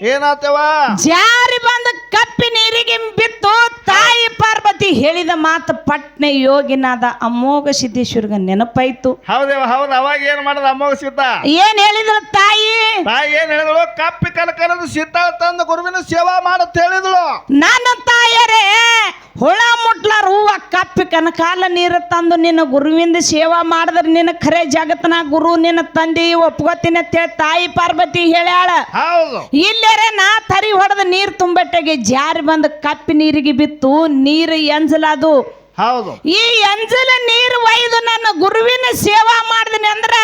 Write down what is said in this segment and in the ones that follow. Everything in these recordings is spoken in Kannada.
ಏನಾತವ? ಜಾರಿ ಬಂದ ಕಪ್ಪಿ ನೀರಿಗೆ ಬಿತ್ತು ತಾಯಿ ಪಾರ್ವತಿ ಹೇಳಿದ ಮಾತು ಪಟ್ನೆ ಯೋಗಿನಾದ ಅಮೋಘ ಸಿದ್ದೇಶ್ವರ್ಗ ನೆನಪಾಯ್ತು. ಹೌದೇವ ಹೌದು ಅವಾಗ ಏನ್ ಮಾಡದ ಅಮೋಘ ಸೀತಾ ಏನ್ ಹೇಳಿದ್ರು ತಾಯಿ? ತಾಯಿ ಏನ್ ಹೇಳಿದಳು? ಕಪ್ಪಿ ಕನಕನದ ಸಿದ್ಧ ತಂದು ಗುರುವಿನ ಸೇವಾ ಮಾಡತ್ ಹೇಳಿದಳು. ನನ್ನ ತಾಯರೇ ಹುಳ ಮುಟ್ಲಾರ ಹೂವ ಕಪ್ಪಿ ಕನಕಾಲ ನೀರು ತಂದು ನಿನ್ನ ಗುರುವಿಂದ ಸೇವಾ ಮಾಡಿದ್ರೆ ನಿನ್ನ ಖರೆ ಜಗತ್ನ ಗುರು ನಿನ್ನ ತಂದೆ ಒಪ್ಕೋತೀನಿ ಅಂತೇಳಿ ತಾಯಿ ಪಾರ್ವತಿ ಹೇಳ್ಯಾಳ. ಇಲ್ಲರೆ ನಾ ತರಿ ಹೊಡೆದ ನೀರು ತುಂಬಟ್ಟೆಗೆ ಜಾರಿ ಬಂದು ಕಪ್ಪಿ ನೀರಿಗೆ ಬಿತ್ತು ನೀರು ಎಂಜಲದು. ಹೌದು. ಈ ಎಂಜಲ ನೀರು ಒಯ್ದು ನನ್ನ ಗುರುವಿನ ಸೇವಾ ಮಾಡಿದ್ನಿ ಅಂದ್ರ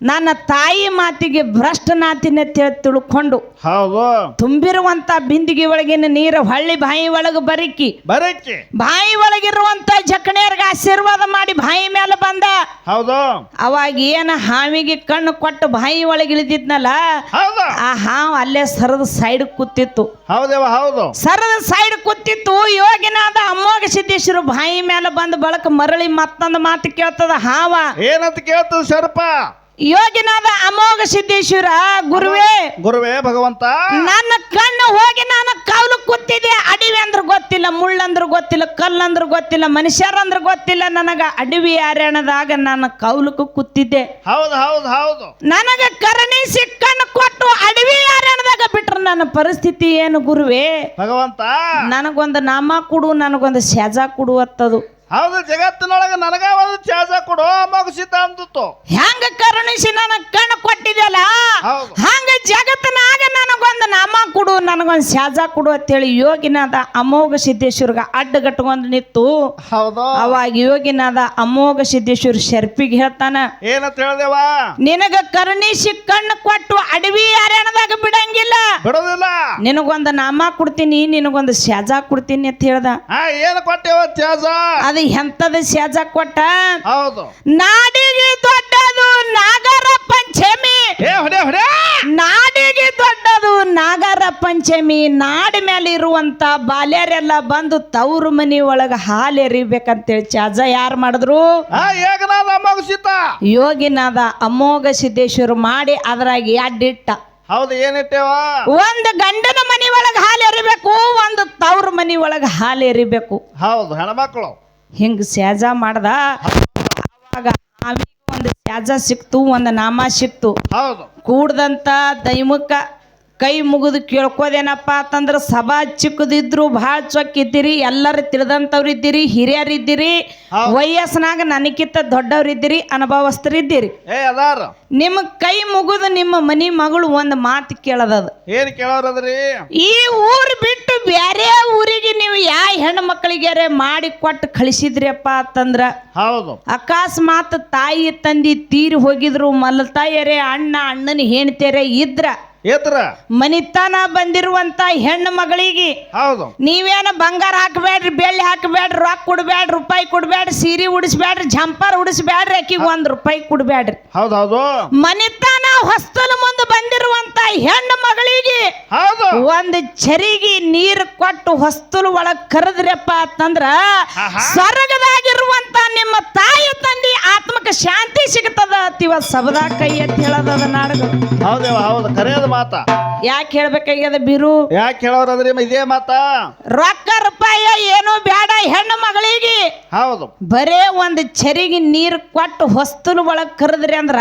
ನನ್ನ ತಾಯಿ ಮಾತಿಗೆ ಭ್ರಷ್ಟನಾತಿನ ತಿಳ್ಕೊಂಡು ಹೌದು. ತುಂಬಿರುವಂತ ಬಿಂದಿಗೆ ಒಳಗಿನ ನೀರು ಹಳ್ಳಿ ಬಾಯಿ ಒಳಗೆ ಬರಿಕಿ ಬರಕ್ಕೆ ಬಾಯಿ ಒಳಗಿರುವಂತ ಜಕಣಿಯರ್ಗ ಆಶೀರ್ವಾದ ಮಾಡಿ ಬಾಯಿ ಮೇಲೆ ಬಂದ. ಹೌದು. ಅವಾಗ ಏನ ಹಾವಿಗೆ ಕಣ್ಣು ಕೊಟ್ಟು ಬಾಯಿ ಒಳಗೆ ಇಳಿದಿದ್ನಲ್ಲ ಆ ಹಾವು ಅಲ್ಲೇ ಸರದ ಸೈಡ್ ಕೂತಿತ್ತು. ಹೌದವ ಹೌದು. ಸರದ ಸೈಡ್ ಕೂತಿತ್ತು ಯೋಗಿನಾದ ಅಮ್ಮೋಗ ಸಿದ್ದೇಶ್ವರು ಬಾಯಿ ಮೇಲೆ ಬಂದ ಬಳಕ ಮರಳಿ ಮತ್ತೊಂದು ಮಾತು ಕೇಳ್ತದ ಹಾವ. ಏನಂತ ಕೇಳ್ತದ ಸರ್ಪ ಯೋಗಿನಾದ ಅಮೋಘ ಸಿದ್ದೇಶ್ವರ ಗುರುವೇ ಗುರುವೇ ಭಗವಂತ. ನನ್ನ ಕಣ್ಣು ಹೋಗಿ ನಾನು ಕೌಲು ಕೂತಿದ್ದೆ ಅಡವಿ ಅಂದ್ರೆ ಗೊತ್ತಿಲ್ಲ ಮುಳ್ಳಂದ್ರೆ ಗೊತ್ತಿಲ್ಲ ಕಲ್ಲಂದ್ರೆ ಗೊತ್ತಿಲ್ಲ ಮನುಷ್ಯರಂದ್ರೆ ಗೊತ್ತಿಲ್ಲ. ನನಗ ಅಡವಿ ಅರಣ್ಯದಾಗ ನಾನು ಕೌಲಕ್ಕೆ ಕೂತಿದ್ದೆ. ಹೌದು ಹೌದು ಹೌದು. ನನಗ ಕರಣಿ ಸಿಕ್ಕನ್ನು ಕೊಟ್ಟು ಅಡವಿ ಅರಣ್ಯದಾಗ ಬಿಟ್ರೆ ನನ್ನ ಪರಿಸ್ಥಿತಿ ಏನು ಗುರುವೇ? ಭಗವಂತ. ನನಗೊಂದು ನಾಮ ಕೊಡು ನನಗೊಂದು ಸ್ಯಾಜ ಕೊಡು ಅತ್ತದು. ಹೌದು ಜಗತ್ತಿನೊಳಗೆ ನನಗ ಒಂದು ಚಾಸ ಕೊಡು ಮಗಸಿತ ಸೀತಾ ಅಂದಿತ್ತು ಹೆಂಗ ಕರುಣಿಸಿ ನನಗೆ ಕಣ್ಣು ಕೊಟ್ಟಿದ್ಯಲ್ಲ? ಹೌದು. ಹಂಗ ಜಗತ್ತಿನಾಗ ನನಗೊಂದು ನಾಮ ಕೊಡು ನನಗೊಂದು ಸ್ಯಾಜ ಕೊಡು ಅಂತೇಳಿ ಯೋಗಿನಾದ ಅಮೋಘ ಸಿದ್ದೇಶ್ವರ್ಗ ಅಡ್ಡಗಟ್ಕೊಂಡು ನಿತ್ತು ಹೌದು. ಅವಾಗ ಯೋಗಿನಾದ ಅಮೋಘ ಸಿದ್ದೇಶ್ವರ ಶರ್ಪಿಗೆ ಹೇಳ್ತಾನ ಏನಂತ ಹೇಳ್ದೇವ? ನಿನಗ ಕರುಣಿಸಿ ಕಣ್ಣು ಕೊಟ್ಟು ಅಡವಿ ಅರಣ್ಯದಾಗ ಬಿಡಂಗಿಲ್ಲ. ಬಿಡೋದಿಲ್ಲ. ನಿನಗೊಂದು ನಾಮ ಕೊಡ್ತೀನಿ ನಿನಗೊಂದು ಸ್ಯಾಜ ಕೊಡ್ತೀನಿ ಅಂತ ಹೇಳ್ದ. ಹಾ ಏನು ಕೊಟ್ಟೆವ ಚಾಸ ಅದು ಎಂತದ ಸ್ಯಾಜ ಕೊಟ್ಟ? ಹೌದು. ನಾಡಿಗೆ ದೊಡ್ಡದು ನಾಗರ ಪಂಚಮಿ. ಏ ಹೊಡೆ ಹೊಡೆ. ನಾಡಿಗೆ ದೊಡ್ಡದು ನಾಗರ ಪಂಚಮಿ. ನಾಡ ಮೇಲೆ ಇರುವಂತ ಬಾಲ್ಯರೆಲ್ಲ ಬಂದು ತವ್ರ ಮನಿ ಒಳಗ ಹಾಲು ಎರಿಬೇಕಂತೇಳಿ ಚಾಜ ಯಾರು ಮಾಡಿದ್ರು? ಆ, ಏಕನಾದ ಯೋಗಿನಾದ ಅಮೋಘ ಸಿದ್ದೇಶ್ವರ ಮಾಡಿ ಅದ್ರಾಗ ಅಡ್ಡಿಟ್ಟ ಹೌದು ಏನಿಟ್ಟೇವ ಒಂದು ಗಂಡನ ಮನಿ ಒಳಗ ಹಾಲು ಎರಿಬೇಕು ಒಂದು ತವ್ರ ಮನಿ ಒಳಗ ಹಾಲು ಎರಿಬೇಕು. ಹೌದು ಹೆಣ್ಮಕ್ಳು. ಹಿಂಗ ಸ್ಯಾಜ ಮಾಡ್ದ. ಅವಾಗ ಆವಿಗೆ ಒಂದು ಸ್ಯಾಜ ಸಿಕ್ತು ಒಂದು ನಾಮ ಸಿಕ್ತು. ಹೌದು. ಕೂಡ್ದಂತ ದೈಮಕ್ಕ ಕೈ ಮುಗಿದು ಕೇಳ್ಕೋದೇನಪ್ಪ ಅಂತಂದ್ರೆ ಸಭಾ ಚಿಕ್ಕದಿದ್ರು ಭಾಳ ಚೊಕ್ಕಿದ್ದೀರಿ ಎಲ್ಲರೂ ತಿಳಿದಂಥವ್ರು ಇದ್ದೀರಿ ಹಿರಿಯರು ಇದ್ದೀರಿ ಹೌದು. ವಯಸ್ಸಿನಾಗ ನನಗಿಂತ ದೊಡ್ಡವರಿದ್ದೀರಿ ಅನುಭವಸ್ಥರಿದ್ದೀರಿ. ಏ ಅದಾರ. ನಿಮ್ಮ ಕೈ ಮುಗಿದು ನಿಮ್ಮ ಮನಿ ಮಗಳು ಒಂದು ಮಾತು ಕೇಳದದ. ಏನು ಕೇಳೋರದ್ರಿ? ಈ ಊರು ಬಿಟ್ಟು ಬೇರೆ ಊರಿಗೆ ಮಕ್ಕಳಿಗೆ ಮಾಡಿ ಕೊಟ್ಟು ಕಳಿಸಿದ್ರಪ್ಪ ಅಂತಂದ್ರ ಹೌದು. ಅಕಸ್ಮಾತ್ ತಾಯಿ ತಂದಿ ತೀರಿ ಹೋಗಿದ್ರು ಮಲತಾಯರೇ ಅಣ್ಣ ಅಣ್ಣನ ಹೆಣ್ತಿಯರೇ ಇದ್ರ ಏತ್ರ? ಮನಿತನ ಬಂದಿರುವಂತ ಹೆಣ್ಣು ಮಗಳಿಗೆ ಹೌದು. ನೀವೇನು ಬಂಗಾರ ಹಾಕಬೇಡ್ರಿ ಬೆಳ್ಳಿ ಹಾಕಬೇಡ್ರಿ ರೊಕ್ಕ ಕೊಡಬೇಡ್ರಿ ರೂಪಾಯಿ ಕೊಡಬೇಡ್ರಿ ಸೀರೆ ಉಡಿಸ್ಬೇಡ್ರಿ ಜಂಪರ್ ಉಡಿಸ್ಬೇಡ್ರಿ ಆಕಿಗೆ ಒಂದ್ ರೂಪಾಯಿ ಕೊಡಬೇಡ್ರಿ. ಹೌದು ಹೌದು ಮನಿತನ ಹೊಸ್ತಲ ಮುಂದೆ ಬಂದಿರುವಂತ ಹೆಣ್ಣು ಮಗಳಿಗೆ ಹೌದು. ಒಂದ್ ಚರಿಗೆ ನೀರು ಕೊಟ್ಟು ಹೊಸ್ತಲು ಒಳಗ್ ಕರೆದ್ರಪ್ಪ ಅಂತಂದ್ರ. ಸ್ವರ್ಗದಾಗಿರುವಂತ ನಿಮ್ಮ ತಾಯಿ ತಂದೆ ಆತ್ಮಕ್ಕೆ ಶಾಂತಿ ಸಿಗುತ್ತದ ಅತಿವ ಸಬದಾ ಕೈ ಅಂತ ಹೇಳದ ನಾಡಗ. ಹೌದೇವ ಹೌದು. ಕರೆಯದ ಮಾತ. ಯಾಕೆ ಹೇಳ್ಬೇಕಾಗ್ಯದ ಬಿರು? ಯಾಕೆ ಹೇಳೋರದ್ರಿ ಇದೇ ಮಾತ? ರೊಕ್ಕ ರೂಪಾಯಿ ಏನು ಬೇಡ ಹೆಣ್ಣು ಮಗಳಿಗೆ ಹೌದು. ಬರೇ ಒಂದು ಚರಿಗೆ ನೀರು ಕೊಟ್ಟು ಹೊಸ್ತುನ ಒಳಗ್ ಕರೆದ್ರಿ ಅಂದ್ರ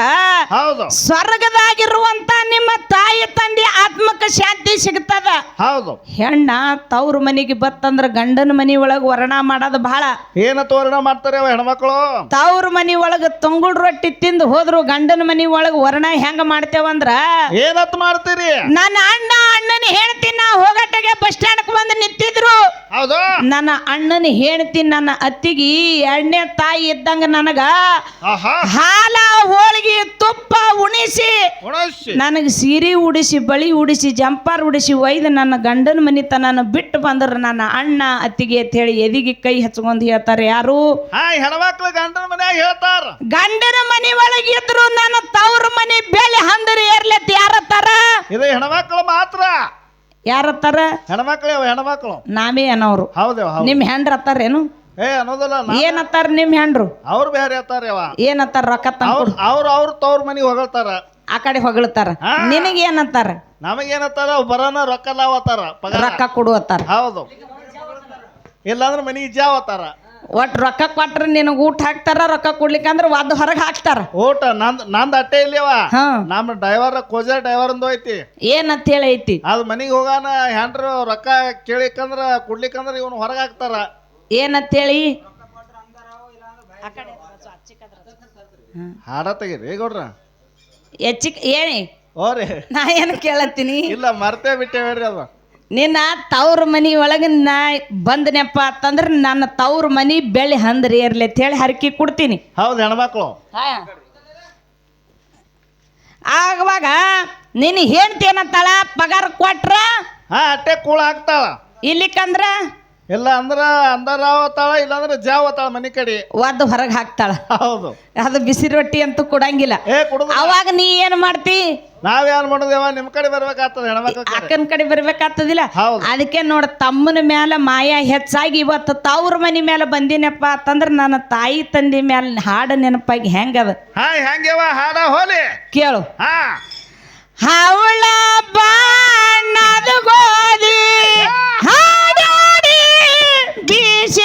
ಹೌದು. ಸ್ವರ್ಗದಾಗಿರುವಂತ ನಿಮ್ಮ ತಾಯಿ ತಂದೆ ಆತ್ಮಕ್ಕೆ ಶಾಂತಿ ಸಿಗ್ತದ. ಹೌದು. ಹೆಣ್ಣ ತವ್ರ ಮನೆಗೆ ಬತ್ತಂದ್ರ ಗಂಡನ ಮನಿ ಒಳಗ ವರ್ಣ ಮಾಡೋದು ಬಹಳ ಏನ ತೋರಣ ಮಾಡ್ತಾರೆ ಅವ ಹೆಣ್ಮಕ್ಳು? ತವ್ರ ಮನಿ ಒಳಗ ತಂಗುಳ್ ರೊಟ್ಟಿ ತಿಂದು ಹೋದ್ರು ಗಂಡನ ಮನಿ ಒಳಗ ವರ್ಣ ಹೆಂಗ ಮಾಡ್ತೇವಂದ್ರ ಏನತ್ ಮಾಡ್ತೀರಿ? ನನ್ನ ಅಣ್ಣ ಅಣ್ಣನ ಹೇಳ್ತೀನಿ ನಾ ಹೋಗಟ್ಟಿಗೆ ಬಸ್ ಸ್ಟ್ಯಾಂಡ್ ಬಂದು ನಿಂತಿದ್ರು. ಹೌದು. ನನ್ನ ಅಣ್ಣನ ಹೇಳ್ತೀನಿ ನನ್ನ ಅತ್ತಿಗೆ ಎರಡನೇ ತಾಯಿ ಇದ್ದಂಗ ನನಗ ಹಾಲ ಹೋಳಿಗೆ ತುಪ್ಪ ಉಣಿಸಿ ನನಗೆ ಸೀರೆ ಉಡಿಸಿ ಬಳಿ ಉಡಿಸಿ ಜಂಪಾರ್ ಉಡಿಸಿ ಒಯ್ದು ನನ್ನ ಗಂಡನ ಮನಿತನ ಬಿಟ್ಟು ಬಂದ್ರ ನನ್ನ ಅಣ್ಣ ಅತ್ತಿಗೆ ಅಂತ ಹೇಳಿ ಎದಿಗೆ ಕೈ ಹಚ್ಕೊಂಡು ಹೇಳ್ತಾರೆ. ಯಾರು? ಹೆಣ್ಮಕ್ಳು ಗಂಡನ ಮನ್ಯಾಗ ಹೇಳ್ತಾರ. ಗಂಡನ ಮನಿ ಒಳಗೆ ಇದ್ರು ನನ್ನ ತವ್ರ ಮನಿ ಬೆಲೆ ಹಂದರಿ ಯಾರು ಯಾರತ್ತಾರ ಇದು ಹೆಣ್ಮಕ್ಳು ಮಾತ್ರ. ಯಾರತ್ತಾರ ಹೆಣ್ಮಕ್ಳು ಹೆಣ್ಮಕ್ಳು. ನಾವೇ ಅನ್ನೋರು ಹೌದೇವ ಹೌದು. ನಿಮ್ ಹೆಂಡ್ರ ಅತ್ತಾರೇನು ಏ ಅನ್ನೋದಲ್ಲ ನಾ- ಏನತ್ತಾರ ನಿಮ್ ಹೆಂಡ್ರು? ಅವ್ರು ಬೇರೆ ಏನತ್ತಾರ ರೊಕ್ಕ ಅವ್ರ ತಂದು ಅವ್ರ ಅವ್ರ ತವ್ರ ಮನಿಗೆ ಹೊಗಳ್ತಾರ. ಆ ಕಡೆ ಹೊಗಳ್ತಾರ. ಹಾ. ನಿನಗೇನಂತಾರ ನಮಗೇನತ್ತಾರ ಬರೋನ ರೊಕ್ಕ ಲಾವತ್ತಾರ ಪಗಾರ. ರೊಕ್ಕ ಕೊಡುವತ್ತಾರ ಹೌದು. ಇಲ್ಲಾಂದ್ರೆ ಮನೆಗೆ ಜಾವತ್ತಾರ ಒಟ್ ರೊಕ್ಕ ಕೊಟ್ರ ನಿನಗ ಊಟ ಹಾಕ್ತಾರ ರೊಕ್ಕ ಕೊಡ್ಲಿಕ್ಕಂದ್ರ ಒದ್ದು ಹೊರಗೆ ಹಾಕ್ತಾರ. ಊಟ ನಂದ್ ನಂದ್ ಅಟ್ಟೆ ಇಲ್ಲವ ಹಾ. ನಮ್ಮ ಡ್ರೈವರ್ ಕೋಜ ಡ್ರೈವರ್ ಅಂದು ಐತಿ. ಏನಂತ ಹೇಳಿ ಐತಿ ಅದು ಮನಿಗೆ ಹೋಗಾನ ಹೆಂಡ್ರು ರೊಕ್ಕ ಕೇಳಿಕಂದ್ರ ಕೊಡ್ಲಿಕ್ಕಂದ್ರ ಇವನು ಹೊರಗೆ ಹಾಕ್ತಾರ. ಏನಂತ ಹೇಳಿ ಹಾಡ ತೆಗೀರಿ ಗೌಡ್ರ? ಹೆಚ್ಚಿ ಏನಿ ಓರಿ ನಾ ಏನು ಕೇಳತ್ತೀನಿ? ಇಲ್ಲ ಮರ್ತೇ ಬಿಟ್ಟೇವ್ರಿ ಅದು. ನಿನ್ನ ತವ್ರ ಮನಿ ಒಳಗ ನಾ ಬಂದನೆಪ್ಪ ಅಂತಂದ್ರೆ ನನ್ನ ತವ್ರ ಮನಿ ಬೆಳ್ಳಿ ಹಂದ್ರಿ ಇರ್ಲಿ ಅಂತ ಹೇಳಿ ಹರಕಿ ಕೊಡ್ತೀನಿ. ಹೌದು ಹೆಣ್ಮಕ್ಳು. ಆಗವಾಗ ನಿನ್ನ ಹೆಂಡ್ತಿ ಏನಂತಾಳ? ಪಗಾರ ಕೊಟ್ರ? ಹಾ ಅಟ್ಟೆ ಕೂಳ ಹಾಕ್ತಾಳ ಇಲ್ಲಿಕಂದ್ರ? ಇಲ್ಲ ಅಂದ್ರ ಅಂದರ ಅವತಾಳ ಇಲ್ಲಾಂದ್ರೆ ಜಾವತಾಳ ಮನೆ ಕಡೆ. ಒದ್ದು ಹೊರಗೆ ಹಾಕ್ತಾಳ. ಹೌದು. ಅದು ಬಿಸಿ ರೊಟ್ಟಿ ಅಂತೂ ಕೊಡಂಗಿಲ್ಲ. ಏ ಕುಡುದ ಅವಾಗ ನೀ ಏನು ಮಾಡ್ತಿ? ನಾವೇನ್ ಮಾಡುದೇವ ನಿಮ್ ಕಡೆ ಬರ್ಬೇಕಾಗ್ತದ ಹೆಣ್ಮಕ್ಳ ಕಡೆ. ಅಕ್ಕನ ಕಡೆ ಬರ್ಬೇಕಾಗ್ತದಿಲ್ಲ. ಹೌದು. ಅದಕ್ಕೆ ನೋಡ ತಮ್ಮನ ಮ್ಯಾಲ ಮಾಯ ಹೆಚ್ಚಾಗಿ ಇವತ್ತು ತವ್ರ ಮನಿ ಮೇಲೆ ಬಂದಿನಪ್ಪ ಅಂತಂದ್ರೆ ನನ್ನ ತಾಯಿ ತಂದೆ ಮ್ಯಾಲ ಹಾಡು ನೆನಪಾಗಿ ಹೆಂಗದ? ಹಾ ಹೆಂಗ್ಯವ ಹಾಡ ಹೋಲಿ. ಕೇಳು. ಹಾ. ಹವಳ ಬಾಣದ ಗೋಧಿ. ಹಾಡಾಡಿ 谢谢。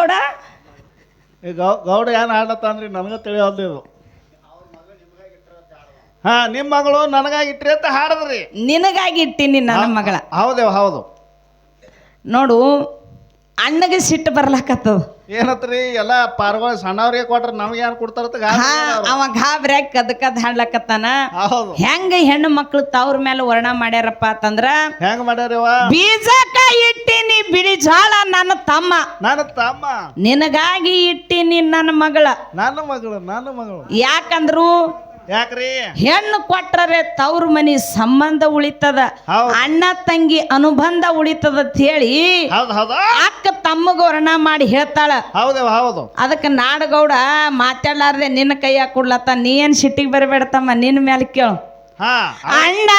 ನಾಡಗೌಡ ಈ ಗೌ ಗೌಡ ಏನ್ ಅಂದ್ರೆ ನನಗೂ ತಿಳಿಯೋದು ಇದು. ಹಾ ನಿಮ್ಮ ಮಗಳು ನನಗಾಗಿ ಇಟ್ರಿ ಅಂತ ಹಾಡದ್ರಿ. ನಿನಗಾಗಿ ಇಟ್ಟೀನಿ ನನ್ನ ಮಗಳ. ಹೌದೇವ ಹೌದು. ನೋಡು ಅಣ್ಣಗೆ ಸಿಟ್ಟು ಬರ್ಲಾಕತ್ತದ. ಏನತ್ರಿ ಎಲ್ಲ ಪಾರ್ಗೋಳ ಸಣ್ಣವ್ರಿಗೆ ಕೊಟ್ರ ನಮ್ಗೆ ಯಾರು ಕೊಡ್ತಾರ ಹಾ ಅವ ಗಾಬ್ರ್ಯಾಗ ಕದ್ ಕದ್ ಹಾಡ್ಲಕತ್ತಾನ ಹೌದು. ಹೆಂಗ ಹೆಣ್ಣು ಮಕ್ಳು ತವ್ರ ಮೇಲೆ ವರ್ಣ ಮಾಡ್ಯಾರಪ್ಪ ಅಂತಂದ್ರ ಹೆಂಗ್ ಮಾಡ್ಯಾರವ ಬೀಜ ಇಟ್ಟಿನಿ ಬಿಳಿ ಜಾಳ ನನ್ನ ತಮ್ಮ. ನನ್ನ ತಮ್ಮ. ನಿನಗಾಗಿ ಇಟ್ಟಿನಿ ನನ್ನ ಮಗಳ. ನನ್ನ ಮಗಳು ನನ್ನ ಮಗಳು. ಯಾಕಂದ್ರು ಯಾಕ್ರಿ? ಹೆಣ್ಣು ಕೊಟ್ಟರೆ ತವ್ರ ಮನಿ ಸಂಬಂಧ ಉಳಿತದ ಅಣ್ಣ ತಂಗಿ ಅನುಬಂಧ ಉಳಿತದ ಅಂತ ಹೇಳಿ ಅಕ್ಕ ತಮ್ಮಗ ವರ್ಣ ಮಾಡಿ ಹೇಳ್ತಾಳ. ಹೌದು ಅದಕ್ಕೆ ನಾಡಗೌಡ ಮಾತಾಡ್ಲಾರ್ದೆ ನಿನ್ನ ಕೈಯಾಗ ಕೊಡ್ಲತ್ತ ನೀ ಏನ್ ಸಿಟ್ಟಿಗೆ ಬರಬೇಡ ತಮ್ಮ ನಿನ್ನ ಮೇಲೆ ಕೇಳು. ಅಣ್ಣ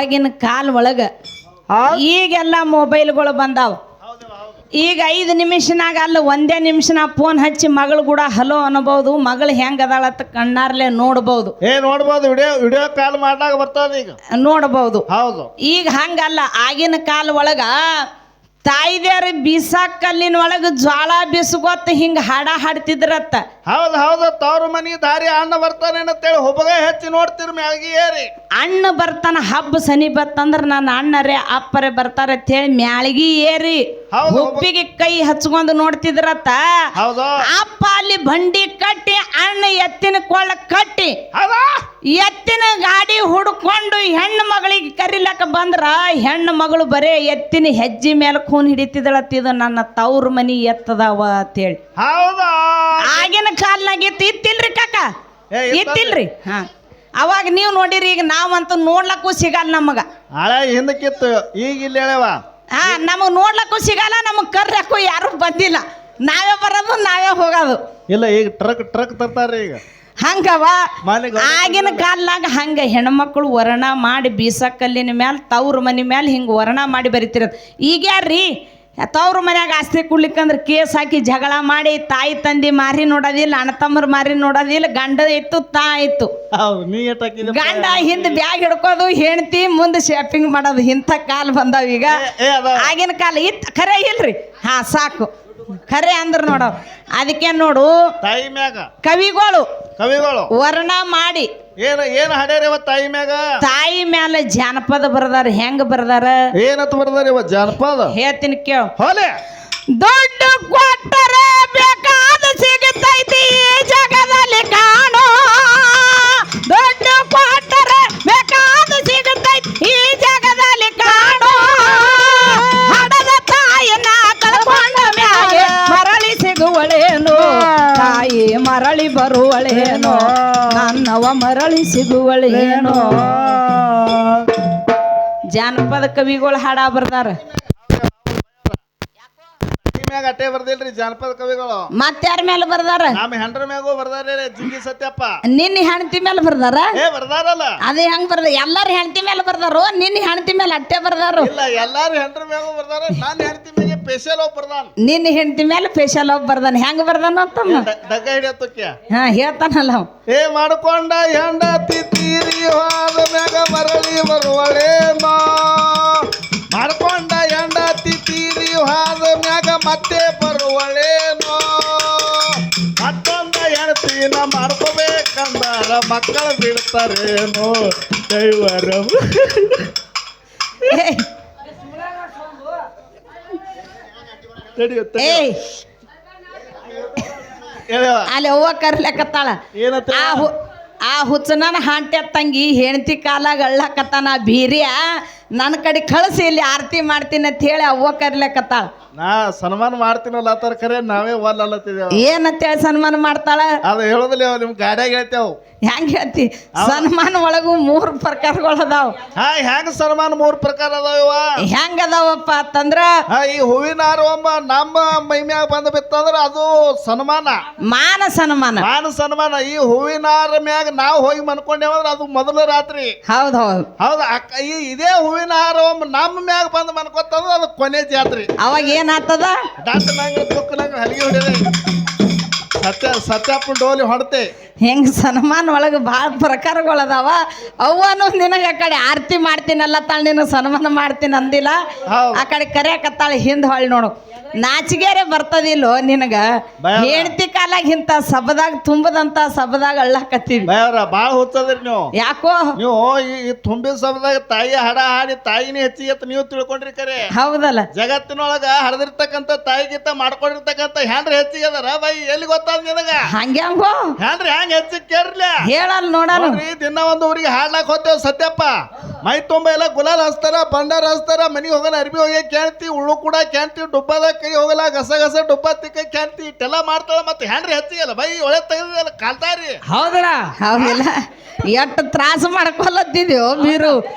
ಅವಾಗಿನ ಕಾಲ್ ಒಳಗ ಈಗೆಲ್ಲ ಮೊಬೈಲ್ಗಳು ಬಂದಾವ. ಈಗ ಐದು ನಿಮಿಷನಾಗ ಅಲ್ಲ ಒಂದೇ ನಿಮಿಷನ ಫೋನ್ ಹಚ್ಚಿ ಮಗಳು ಕೂಡ ಹಲೋ ಅನ್ನಬಹುದು ಮಗಳು ಹೆಂಗ್ ಅದಾಳತ್ತ ಕಣ್ಣಾರ್ಲೆ ನೋಡಬಹುದು ಏ ನೋಡ್ಬೋದು ವಿಡಿಯೋ ವಿಡಿಯೋ ಕಾಲ್ ಬರ್ತದ ಈಗ. ಹೌದು. ಈಗ ಹಂಗಲ್ಲ ಆಗಿನ ಕಾಲ ಒಳಗ ತಾಯಿದೇರ ಬೀಸಾಕಲ್ಲಿನ ಒಳಗ ಜ್ವಾಳ ಬೀಸಗೊತ್ತ ಹಿಂಗ ಹಾಡ ಹಾಡ್ತಿದ್ರತ್ತ ಹೌದು ಹೌದು ತವ್ರ ಮನಿ ದಾರಿ ಅಣ್ಣ ಬರ್ತಾನೆ ಅಂತೇಳಿ ಹುಬಗ ಹೆಚ್ಚಿ ನೋಡ್ತಿರ್ ಮ್ಯಾಗಿ ಏರಿ ಅಣ್ಣ ಬರ್ತಾನ ಹಬ್ಬ ಸನಿ ಬತ್ತಂದ್ರ ನನ್ನ ಅಣ್ಣರೇ ಅಪ್ಪರೇ ಬರ್ತಾರೆ ಅಂತ ಹೇಳಿ ಮ್ಯಾಳ್ಗಿ ಏರಿ. ಹುಬ್ಬಿಗೆ ಕೈ ಹಚ್ಕೊಂಡು ನೋಡ್ತಿದ್ರತ್ತ? ಅಪ್ಪ ಅಲ್ಲಿ ಬಂಡಿ ಕಟ್ಟಿ ಅಣ್ಣ ಎತ್ತಿನ ಕೊಳ್ಳ ಕಟ್ಟಿ. ಎತ್ತಿನ ಗಾಡಿ ಹುಡ್ಕೊಂಡು ಹೆಣ್ಣು ಮಗಳಿಗೆ ಕರಿಲಕ್ಕ ಬಂದ್ರ ಹೆಣ್ಣು ಮಗಳು ಬರೇ ಎತ್ತಿನ ಹೆಜ್ಜೆ ಮೇಲೆ ಖೂನ್ ಹಿಡಿತಿದಳತ್ತ ಇದು ನನ್ನ ತವ್ರ ಮನಿ ಎತ್ತದವ ಅಂತೇಳಿ. ಹೌದಾ. ಆಗಿನ ಕಾಲ್ನಾಗ ಇತ್ತು ಇತ್ತಿಲ್ರಿ ಕಾಕ? ಇತ್ತಿಲ್ರಿ. ಹಾ. ಅವಾಗ ನೀವು ನೋಡಿರಿ ಈಗ ನಾವಂತೂ ನೋಡ್ಲಕ್ಕೂ ಸಿಗಲ್ಲ ನಮಗ. ಹಳೆ ಹಿಂದಕ್ಕಿತ್ತು ಈಗ ಇಲ್ಲಿ ಹೇಳವ ಹಾ ನಮಗ್ ನೋಡ್ಲಕ್ಕೂ ಸಿಗಲ್ಲ ನಮಗ್ ಕರ್ಲಕ್ಕೂ ಯಾರು ಬಂದಿಲ್ಲ. ನಾವೇ ಬರೋದು ನಾವೇ ಹೋಗೋದು. ಇಲ್ಲ ಈಗ ಟ್ರಕ್ ಟ್ರಕ್ ತರ್ತಾರೆ ಈಗ. ಹಂಗವ ಆಗಿನ ಕಾಲ್ನಾಗ ಹಂಗ ಹೆಣ್ಮಕ್ಳು ವರ್ಣ ಮಾಡಿ ಬೀಸಕಲ್ಲಿನ ಮ್ಯಾಲ ತವ್ರ ಮನೆ ಮ್ಯಾಲ ಹಿಂಗೆ ವರ್ಣ ಮಾಡಿ ಬರಿತಿರೋದು. ಈಗ ಯಾರ್ರಿ? ತವ್ರ ಮನ್ಯಾಗ ಆಸ್ತಿ ಕೊಡ್ಲಿಕ್ಕಂದ್ರೆ ಕೇಸ್ ಹಾಕಿ ಜಗಳ ಮಾಡಿ ತಾಯಿ ತಂದೆ ಮಾರಿ ನೋಡೋದಿಲ್ಲ ಅಣ್ಣ ತಮ್ಮರು ಮಾರಿ ನೋಡೋದಿಲ್ಲ ಗಂಡ ಇತ್ತು ತಾ ಇತ್ತು. ಗಂಡ ಹಿಂದೆ ಬ್ಯಾಗ್ ಹಿಡ್ಕೋದು ಹೆಂಡತಿ ಮುಂದೆ ಶಾಪಿಂಗ್ ಮಾಡೋದು ಇಂಥ ಕಾಲ ಬಂದಾವ ಈಗ. ಆಗಿನ ಕಾಲ ಇತ್ತು ಖರೆ ಇಲ್ರಿ. ಹಾ ಸಾಕು. ಖರೆ ಅಂದ್ರ ನೋಡ. ಅದಕ್ಕೆ ನೋಡು. ತಾಯಿ ಮ್ಯಾಗ. ಕವಿಗಳು. ಕವಿಗಳು. ವರ್ಣ ಮಾಡಿ. ಏನ ಏನ್ ಹಾಡ್ಯಾರ ಇವ ತಾಯಿ ಮ್ಯಾಗ? ತಾಯಿ ಮ್ಯಾಲೆ ಜಾನಪದ ಬರ್ದಾರ ಹೆಂಗ ಬರ್ದಾರ? ಏನತ್ ಬರ್ದಾರ ಇವ ಜಾನಪದ? ಹೇಳ್ತೀನಿ ಕೇಳು. ಹೋಲೆ. ದೊಡ್ಡ ಕೊಟ್ಟರೆ ಬೇಕಾದ ಸಿಗುತ್ತೈತಿ ಈ ಜಗದಲ್ಲಿ ಕಾಣೋ ನನ್ನವ ಮರಳಿ ಸಿಗುವಳೇನೋ ಜಾನಪದ ಕವಿಗಳು ಹಾಡ ಬರ್ದಾರ. ಮ್ಯಾಗ ಅಟ್ಟೆ ಬರ್ದಿಲ್ರಿ ಜಾನಪದ ಕವಿಗಳು. ಮತ್ತಾರ ಮೇಲೆ ಬರ್ದಾರ? ನಮ್ಮ ಹೆಂಡ್ರ ಮ್ಯಾಗೂ ಬರ್ದಾರ ಜಿಂಗಿ ಸತ್ಯಪ್ಪ. ನಿನ್ನ ಹೆಂಡತಿ ಮೇಲೆ ಬರ್ದಾರ? ಏ ಬರ್ದಾರಲ್ಲ. ಅದೇ ಹೆಂಗ್ ಬರ್ದ? ಎಲ್ಲಾರ ಹೆಂಡತಿ ಮೇಲೆ ಬರ್ದಾರು ನಿನ್ನ ಹೆಂಡತಿ ಮೇಲೆ ಅಟ್ಟೆ ಬರ್ದಾರು. ಇಲ್ಲ ಎಲ್ಲಾರು ಹೆಂಡ್ರ ಮ್ಯಾಗೂ ಬರ್ದಾರ ನನ್ನ ಹೆಂಡತಿ ಮ್ಯಾಗೆ ಸ್ಪೆಷಲ್ ಒಬ್ಬ ಬರ್ದಾನ. ನಿನ್ನ ಹೆಂಡತಿ ಮೇಲೆ ಸ್ಪೆಷಲ್ ಒಬ್ಬ ಬರ್ದಾನ. ಹೆಂಗ್ ಬರ್ದಾನ ಅಂತಮ್ಮ? ದಗ್ಗ ಹಿಡಿಯತ್ತಕ್ಕೆ ಹಾ ಹೇಳ್ತಾನಲ್ಲ ಅವ. ಏ ಮಾಡ್ಕೊಂಡ ಹೆಂಡತಿ ತೀರಿ ಹೋದ ಮ್ಯಾಗ ಮರಳಿ ಮಾ ಮಾಡ್ಕೊಂಡ ಹೆಂಡತಿ ತೀರಿ ಹೋದ ಮತ್ತೆ ಬರುವಳೇನೋ? ಮತ್ತೊಂದ ಹೆಣ್ತಿನ ಮಾಡ್ಕೋಬೇಕಂದ್ರ ಮಕ್ಕಳು ಬಿಡ್ತಾರೇನೋ? ದೈವರ. ಅಲ್ಲಿ ಅವ್ವ ಕರ್ಲಕತ್ತಾಳ. ಆ ಹುಚ್ಚನ ಆ ಹುಚ್ಚನನ ಹಾಂಟೆ ತಂಗಿ ಹೆಂಡತಿ ಕಾಲಾಗ ಅಳ್ಳಕತ್ತಾನ ಬೀರ್ಯ. ನನ್ನ ಕಡೆ ಕಳಿಸಿ ಇಲ್ಲಿ ಆರತಿ ಮಾಡ್ತೀನಿ ಅಂತ ಹೇಳಿ ಅವ್ವ ಕರ್ಲಕತ್ತಾಳ ನಾ ಸನ್ಮಾನ ಮಾಡ್ತೀನಲ್ಲ ಆತರ ಖರೆ ನಾವೇ ಒಲ್ ಏನಂತ ಹೇಳಿ ಸನ್ಮಾನ ಮಾಡ್ತಾಳ? ಅದು ಹೇಳೋದಿಲ್ಲ ಅವ್ ನಿಮ್ ಗಾಡ್ಯಾಗ ಹೇಳ್ತೇವ್ ಹೆಂಗ್ ಹೇಳ್ತಿ? ಸನ್ಮಾನ ಒಳಗೂ ಮೂರು ಪ್ರಕಾರಗಳು ಅದಾವ. ಹಾ ಹೆಂಗ್ ಸನ್ಮಾನ ಮೂರ್ ಪ್ರಕಾರ ಅದಾವ ಹೆಂಗ್ ಅದಾವಪ್ಪ ಅಂತಂದ್ರ ಹಾ ಈ ಹೂವಿನ ಹಾರ ಒಮ್ಮ ನಮ್ಮ ಮೈಮ್ಯಾಗ ಬಂದ ಬಿತ್ತಂದ್ರ ಅದು ಸನ್ಮಾನ. ಮಾನ ಸನ್ಮಾನ. ಮಾನ ಸನ್ಮಾನ. ಈ ಹೂವಿನ ಹಾರ ಮ್ಯಾಗ ನಾವು ಹೋಗಿ ಮನ್ಕೊಂಡೇವಂದ್ರ ಅದು ಮೊದಲ ರಾತ್ರಿ. ಹೌದ್ ಹೌದು. ಹೌದು ಅಕ್ಕ ಈ ಇದೇ ಹೂವಿನ ಹಾರ ಒಮ್ಮ ನಮ್ಮ ಮ್ಯಾಗ ಬಂದು ಗೊತ್ತಂದ್ರೆ ಅದು ಕೊನೆ ಜಾತ್ರೆ. ಅವಾಗ ಏನಾಗ್ತದ ಡಾಕ್ಟರ್ ನಂಗೆ ತುಕ್ಕು ನಂಗೆ ಹಲಿಗೆ ಹೊಡೆದೆ. ಸತ್ಯ ಸತ್ಯಪ್ಪ ಡೋಲಿ ಹೊಡ್ತೆ. ಹೆಂಗ್ ಸನ್ಮಾನ ಒಳಗೆ ಭಾಳ ಪ್ರಕಾರಗಳದಾವ ಅವನು ನಿನಗೆ ಆ ಕಡೆ ಆರತಿ ಮಾಡ್ತೀನಲ್ಲ ತಾಳ ನಿನ್ನ ಸನ್ಮಾನ ಮಾಡ್ತೀನಿ ಅಂದಿಲ್ಲ. ಆ ಕಡೆ ಕರೆಯಕತ್ತಾಳ ಹಿಂದ್ ಹೊಳ್ ನೋಡು. ನಾಚಿಗೆರೆ ಬರ್ತದಿಲ್ಲೋ ನಿನಗ. ಹೆಂಡತಿ ಕಾಲಾಗ ಇಂತ ಸಬದಾಗ ತುಂಬದಂತ ಸಬದಾಗ ಅಳ್ಳಾಕತ್ತೀವಿ. ಬಯ್ಯವ್ರ ಭಾಳ ಹುಚ್ಚದ್ರಿ ನೀವು. ಯಾಕೋ? ನೀವು ಈ ತುಂಬಿದ ಸಬದಾಗ ತಾಯಿ ಹಡ ಹಾಡಿ ತಾಯಿನೇ ಹೆಚ್ಚಿಗೆ ನೀವು ತಿಳ್ಕೊಂಡ್ರಿ ಕರೆ. ಹೌದಲ್ಲ. ಜಗತ್ತಿನೊಳಗ ಹರಿದಿರ್ತಕ್ಕಂತ ತಾಯಿಗಿಂತ ಮಾಡ್ಕೊಂಡಿರ್ತಕ್ಕಂತ ಹ್ಯಾಂಡ್ರಿ ಹೆಚ್ಚಿಗೆ ಅದರ? ಬೈ ಎಲ್ಲಿ ಗೊತ್ತಾದ ನಿನಗ? ಹಂಗೆ ಹಂಗೋ? ಹೆಂಡ್ರಿ ಹೆಂಗ್ ಹೆಚ್ಚಿಗೆ ಕೇರ್ಲ? ಹೇಳಲ್ ನೋಡಲ್ಲ ದಿನ ಒಂದು ಊರಿಗೆ ಹಾಡ್ಲಾಕ್ ಹೋತೇವ್ ಸತ್ಯಪ್ಪ ಮೈ ತುಂಬ ಎಲ್ಲ ಗುಲಾಲ್ ಹಚ್ತಾರ ಬಂಡಾರ ಹಚ್ತಾರ ಮನಿಗೆ ಹೋಗಲ್ಲ ಅರ್ಬಿ ಹೋಗಿ ಕೇಳ್ತಿ ಉಳ್ಳು ಕೂಡ ಕೇಳ್ತಿ ಡುಬ್ಬದ ಕೈ ಹೋಗಲ್ಲ ಗಸ ಗಸ ಡುಬ್ಬ ತಿಕ್ಕ ಕ್ಯಾಂತಿ ಇಟ್ಟೆಲ್ಲ ಮಾಡ್ತಾಳ ಮತ್ತೆ ಹೆಂಡ್ರಿ ಹೆಚ್ಚಿಗಲ್ಲ ಬೈ ಒಳೆ ತೆಗೆದಿಲ್ಲ ಕಾಲ್ತಾರಿ. ಹೌದ್ರ ಹೌದಿಲ್ಲ. ಎಷ್ಟು ತ್ರಾಸ ಮಾಡ್ಕೊಲ್ಲತ್ತಿದ್ಯೋ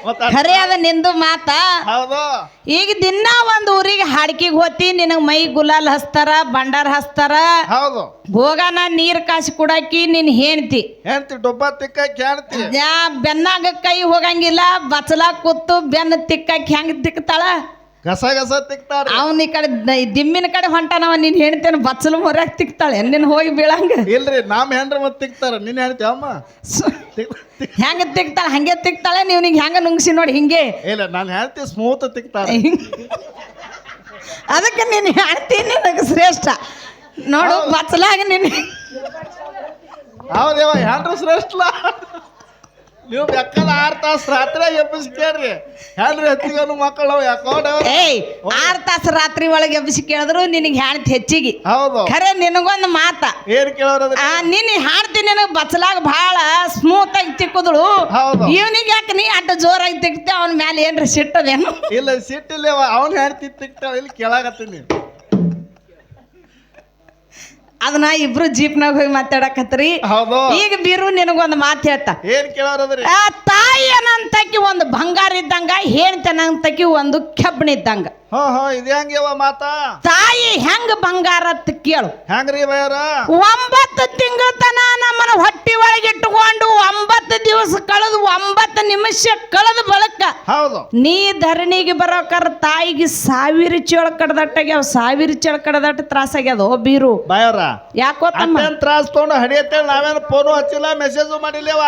ಮತ್ತ- ಖರೆ ಅದ ನಿಂದು ಮಾತ. ಹೌದು. ಈಗ ದಿನ ಒಂದ್ ಊರಿಗೆ ಹಾಡ್ಕಿಗೆ ಹೋತಿ ನಿನಗ್ ಮೈ ಗುಲಾಲ್ ಹಸ್ತಾರ ಬಂಡಾರ ಹಸ್ತಾರ. ಹೌದು. ಹೋಗಾನ ನೀರ್ ಕಾಸಿ ಕುಡಾಕಿ ನಿನ್ ಹೆಣ್ತಿ. ಹೆಂಡ್ತಿ ಡುಬ್ಬ ತಿಕ್ಕ ಕ್ಯಾಂತಿ ಯಾ ಬೆನ್ನಾಗ ಕೈ ಹೋಗಂಗಿಲ್ಲ ಬಚ್ಚಲಾಗ ಕೂತು ಬೆನ್ನ ತಿಕ್ಕಾಕಿ ಹೆಂಗ್ ತಿಕ್ತಾಳ? ಗಸ ಗಸ ತಿಕ್ತಾರ ಅವನ್ ಈ ಕಡೆ ದ- ದಿಮ್ಮಿನ ಕಡೆ ಹೊಂಟಾನವ ನೀನ್ ಹೆಣ್ತೇನ ಬಚ್ಚಲು ಮೊರ್ಯಾಗ ತಿಕ್ತಾಳೆ. ನಿನ್ ಹೋಗಿ ಬೀಳಂಗ. ಇಲ್ರಿ ನಮ್ ಹೆಂಡ್ರ ಮತ್ತೆ ತಿಕ್ತಾರ. ನಿನ್ನ ಹೆಂಡ್ತಿ ಅಮ್ಮ. ತಿಕ್- ತಿಕ್- ಹೆಂಗ ತಿಕ್ತಾಳೆ? ಹಂಗೆ ತಿಕ್ತಾಳೆ? ನೀವು ನಿಂಗೆ ಹೆಂಗ ನುಂಗ್ಸಿ ನೋಡಿ ಹಿಂಗೆ. ಇಲ್ಲ ನಾನು ಹೆಂಡ್ತಿ ಸ್ಮೂತ್ ತಿಕ್ತಾರ ಅದಕ್ಕೆ ನೀನು ಹೇಳ್ತೀನಿ ನಿನಗೆ ಶ್ರೇಷ್ಠ. ನೋಡು ಬಚ್ಚಲಾಗ ನೀನು ಹೌದೇವ ಹೆಂಡ್ರ ಶ್ರೇಷ್ಠ. ನೀವು ಬೆಕ್ಕದ ಆರು ತಾಸು ರಾತ್ರಿ ಎಬ್ಬಿಸ್ಕೇಳ್ರಿ. ಹೆಣ್ರಿ ಹೆಚ್ಚಿಗನು ಮಕ್ಕಳು ಯಾಕೋ ಏಯ್ ಆರು ತಾಸು ರಾತ್ರಿ ಒಳಗೆ ಎಬ್ಬಿಸಿ ಕೇಳಿದ್ರು ನಿನಗೆ ಹೇಳ್ತಿ ಹೆಚ್ಚಿಗೆ. ಹೌದು. ಖರೆ ನಿನಗೊಂದು ಮಾತ. ಏನ್ ಕೇಳೋರು ಆ ನಿನ್ನ ಹಾಡ್ತಿ ನಿನಗೆ ಬಚ್ಚಲಾಗ ಭಾಳ ಸ್ಮೂತ್ ಆಗಿ ತಿಕ್ಕುದಳು. ಹೌದು. ಇವನಿಗೆ ಯಾಕೆ ನೀ ಅಡ್ಡ ಜೋರಾಗಿ ತಿಕ್ತಿ ಅವನ ಮೇಲೆ ಏನ್ರಿ ಸಿಟ್ಟದೇನು? ಇಲ್ಲ ಸಿಟ್ಟಿಲ್ಲ ಅವನ್ ಹೆಣ್ತಿ ತಿಕ್ತಾವ ಇಲ್ಲಿ ಕೇಳಾಕತ್ತೀನಿ. ಅದನ್ನ ಇಬ್ರು ಜೀಪ್ನಾಗ ಹೋಗಿ ಮಾತಾಡಕತ್ರಿ. ಹೌದು. ಈಗ ಬೀರು ನಿನಗೊಂದು ಮಾತು ಹೇಳ್ತಾ. ಏನ್ ಕೇಳೋರದ್ರಿ? ಆ ತಾಯಿ ಅನ್ನಂತಕಿ ಒಂದು ಬಂಗಾರ ಇದ್ದಂಗ ಹೇಳ್ತೇನಂತಕಿ ಒಂದು ಕೆಬ್ಬಣ ಇದ್ದಂಗ. ಹೋ ಹೋ ಇದು ಹೆಂಗ್ಯವ ಮಾತಾ? ತಾಯಿ ಹೆಂಗ ಬಂಗಾರ ಅಂತ ಕೇಳು. ಹೆಂಗ್ರಿ ಬಯ್ಯಾರ ಒಂಬತ್ತು ತಿಂಗಳ ತನ ನಮ್ಮನ ಹೊಟ್ಟಿ ಒಳಗೆ ಇಟ್ಟುಕೊಂಡು ಒಂಬತ್ತು ದಿವಸ ಕಳೆದು ಒಂಬತ್ತು ನಿಮಿಷ ಕಳೆದ ಬಳಕ ಹೌದು. ನೀ ಧರಣಿಗೆ ಬರೋಕರ ತಾಯಿಗೆ ಸಾವಿರ ಚೇಳ ಕಡದಟ್ಟಾಗ್ಯಾವ ಸಾವಿರ ಚೇಳ ಕಡದಟ್ಟ ತ್ರಾಸಾಗ್ಯದ ಓ ಬೀರು. ಬಯ್ಯಾರ ಯಾಕೋ ತಮ್ಮ ಅತ್ತೇನ್ ತ್ರಾಸ್ ತೊಗೊಂಡು ಹಡಿಯತ್ತೇಳಿ ನಾವೇನು ಫೋನು ಹಚ್ಚಿಲ್ಲ ಮೆಸೇಜು ಮಾಡಿಲ್ಲವ?